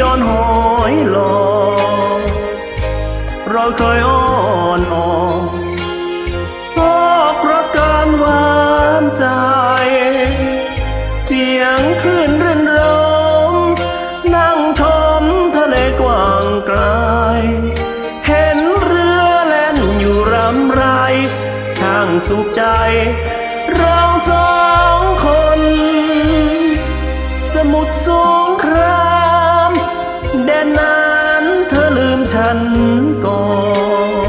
ดอนหอยหลอกเราเคยอ้อนออกบอกรักกันหวานใจ เสียงคลื่นรื่นรมนั่งชมทะเลกว้างไกล เห็นเรือแล่นอยู่รำไรช่างสุขใจ ฉันก่อ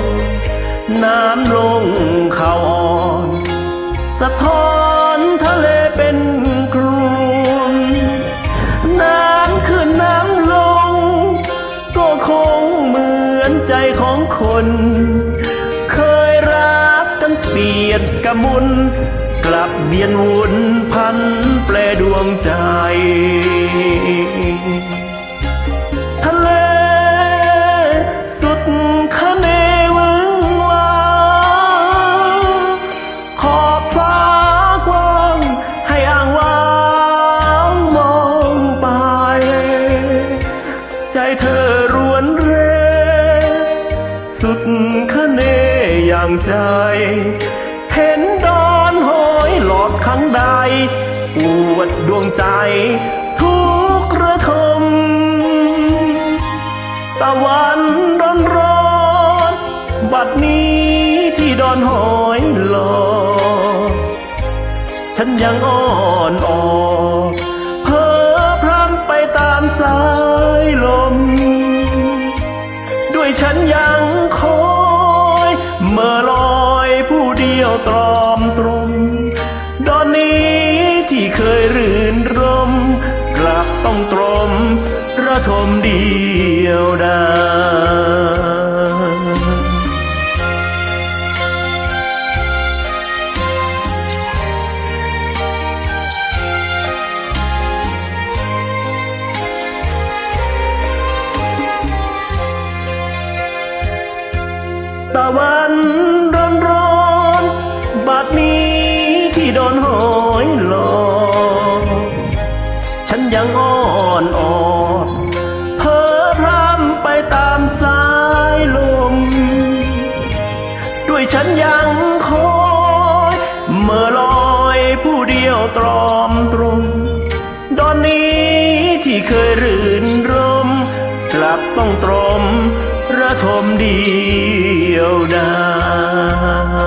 นน้ำลงเขาอ่อน สะท้อนทะเลเป็นกรุนน้ำขึ้นน้ำลง ก็คงเหมือนใจของคน เคยรักกันเปลี่ยนกระมุน กลับเบียนวนพันแปลดวงใจ สุดคะเนอย่างใจ เห็นดอนหอยหลอดครั้งใดปวดดวงใจ ทุกระทม ตะวันร้อนร้อนบัดนี้ที่ดอนหอยหลอกฉันยังอ่อนอ่อนเพ้อพรำไปตามสายลม ด้วยฉันยัง ผู้เดียวตรอมตรมดอนนี้ที่เคยรื่นรม กลับต้องตรมระทมเดียวดายตะวัน อยหลอกฉันยังอ่อนอ่อนเพ้อพรำไปตามสายลม ด้วยฉันยังคอยเมื่อลอยผู้เดียวตรอมตรมดอนนี้ที่เคยรื่นรม กลับต้องตรมระทมเดียวดาย